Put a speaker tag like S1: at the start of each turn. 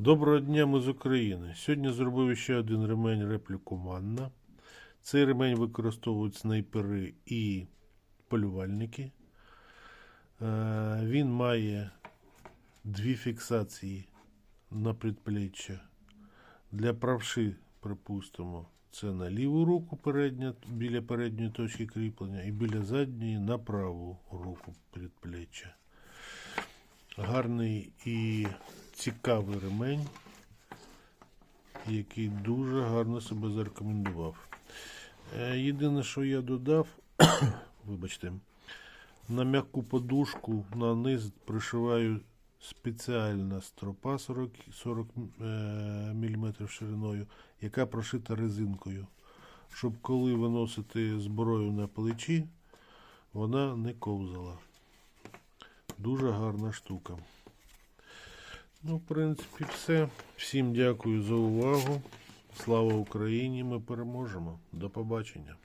S1: Доброго дня, ми з України. Сьогодні зробив ще один ремень репліку Манна. Цей ремень використовують снайпери і полювальники. Е, Він має дві фіксації на предпліччя. Для правши, припустимо, це на ліву руку передня, біля передньої точки кріплення, і біля задньої на праву руку предпліччя. Гарний і цікавий ремень, який дуже гарно себе зарекомендував. Е, Єдине, що я додав, вибачте, на м'яку подушку на низ пришиваю спеціальна стропа 40, 40 мм шириною, яка прошита резинкою, щоб коли виносити зброю на плечі, вона не ковзала. Дуже гарна штука. Ну, в принципі, все. Всім дякую за увагу. Слава Україні! Ми переможемо. До побачення.